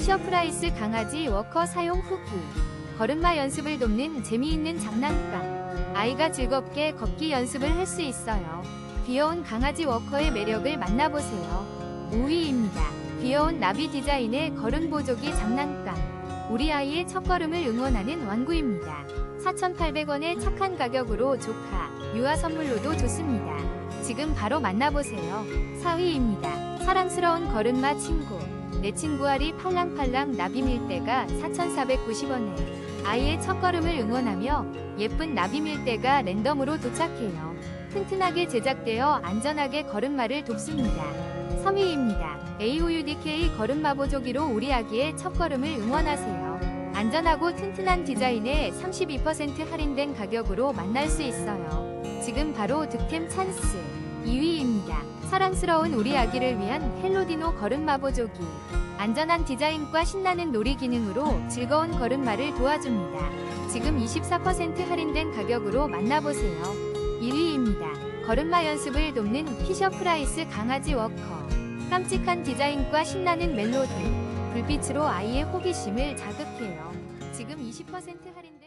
피셔프라이스 강아지 워커 사용 후기 걸음마 연습을 돕는 재미있는 장난감 아이가 즐겁게 걷기 연습을 할 수 있어요. 귀여운 강아지 워커의 매력을 만나보세요. 5위입니다. 귀여운 나비 디자인의 걸음 보조기 장난감 우리 아이의 첫걸음을 응원하는 완구입니다. 4,800원의 착한 가격으로 조카, 유아 선물로도 좋습니다. 지금 바로 만나보세요. 4위입니다. 사랑스러운 걸음마 친구. 내 친구 알이 팔랑팔랑 나비 밀대가 4,490원에 아이의 첫걸음을 응원하며 예쁜 나비 밀대가 랜덤으로 도착해요. 튼튼하게 제작되어 안전하게 걸음마를 돕습니다. 3위입니다. AOUDK 걸음마 보조기로 우리 아기의 첫걸음을 응원하세요. 안전하고 튼튼한 디자인에 32% 할인된 가격으로 만날 수 있어요. 지금 바로 득템 찬스. 2위입니다. 사랑스러운 우리 아기를 위한 헬로디노 걸음마 보조기. 안전한 디자인과 신나는 놀이 기능으로 즐거운 걸음마를 도와줍니다. 지금 24% 할인된 가격으로 만나보세요. 1위입니다. 걸음마 연습을 돕는 피셔프라이스 강아지 워커. 깜찍한 디자인과 신나는 멜로디. 불빛으로 아이의 호기심을 자극해요. 지금 20% 할인